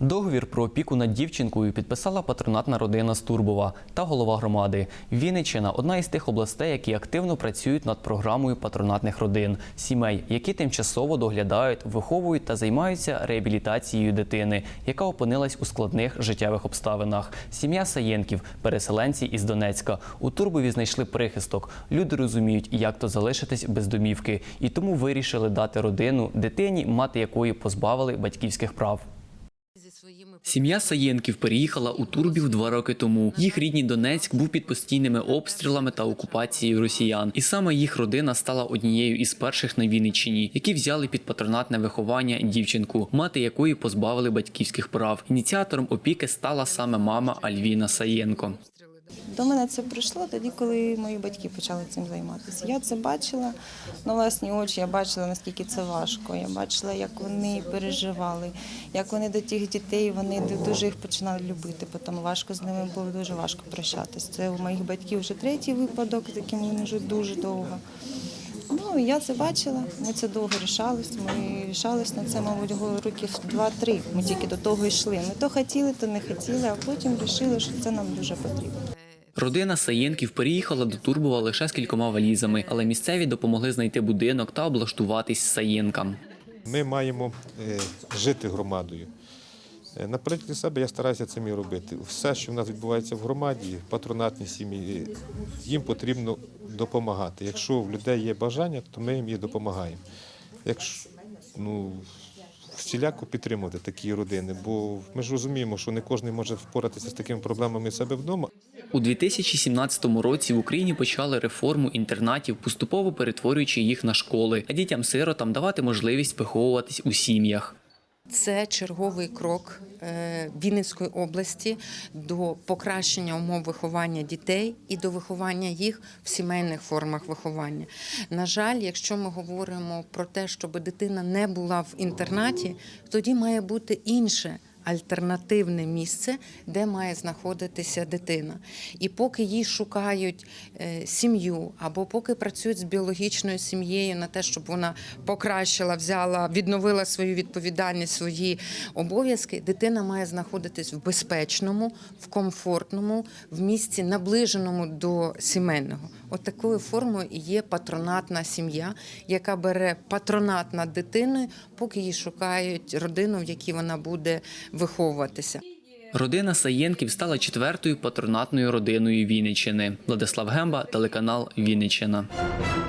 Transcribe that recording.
Договір про опіку над дівчинкою підписала патронатна родина Стурбова та голова громади. Вінниччина – одна із тих областей, які активно працюють над програмою патронатних родин, сімей, які тимчасово доглядають, виховують та займаються реабілітацією дитини, яка опинилась у складних життєвих обставинах. Сім'я Саєнків, переселенці із Донецька, у Турбові знайшли прихисток. Люди розуміють, як то залишитись без домівки, і тому вирішили дати родину дитині, мати якої позбавили батьківських прав. Сім'я Саєнків переїхала у Турбів два роки тому. Їх рідний Донецьк був під постійними обстрілами та окупацією росіян. І саме їх родина стала однією із перших на Вінниччині, які взяли під патронатне виховання дівчинку, мати якої позбавили батьківських прав. Ініціатором опіки стала саме мама Альвіна Саєнко. До мене це прийшло тоді, коли мої батьки почали цим займатися. Я це бачила на власні очі, я бачила, наскільки це важко. Я бачила, як вони переживали, як вони до тих дітей вони дуже їх починали любити. Потім важко з ними було дуже важко прощатися. Це у моїх батьків вже третій випадок, з яким вони живуть дуже довго. Ну, я це бачила, ми це довго рішались. Ми рішались на це, мабуть, років два-три. Ми тільки до того йшли. Ми то хотіли, то не хотіли, а потім вирішили, що це нам дуже потрібно. Родина Саєнків переїхала до Турбова лише з кількома валізами, але місцеві допомогли знайти будинок та облаштуватись Саєнкам. Ми маємо е, жити громадою. Е, На прикладі себе я стараюся цим робити. Все, що в нас відбувається в громаді, патронатні сім'ї, е, їм потрібно допомагати. Якщо в людей є бажання, то ми їм і допомагаємо. Якщо ну, всіляко підтримувати такі родини, бо ми ж розуміємо, що не кожен може впоратися з такими проблемами себе вдома. У 2017 році в Україні почали реформу інтернатів, поступово перетворюючи їх на школи, а дітям-сиротам давати можливість виховуватись у сім'ях. Це черговий крок е, Вінницької області до покращення умов виховання дітей і до виховання їх в сімейних формах виховання. На жаль, якщо ми говоримо про те, щоб дитина не була в інтернаті, тоді має бути інше. Альтернативне місце, де має знаходитися дитина. І поки їй шукають е, сім'ю, або поки працюють з біологічною сім'єю на те, щоб вона покращила, взяла, відновила свою відповідальність, свої обов'язки, дитина має знаходитись в безпечному, в комфортному, в місці наближеному до сімейного. От такою формою і є патронатна сім'я, яка бере патронат над дитиною, поки їй шукають родину, в якій вона буде виховуватися. Родина Саєнків стала четвертою патронатною родиною Вінничини. Владислав Гемба, телеканал Вінниччина.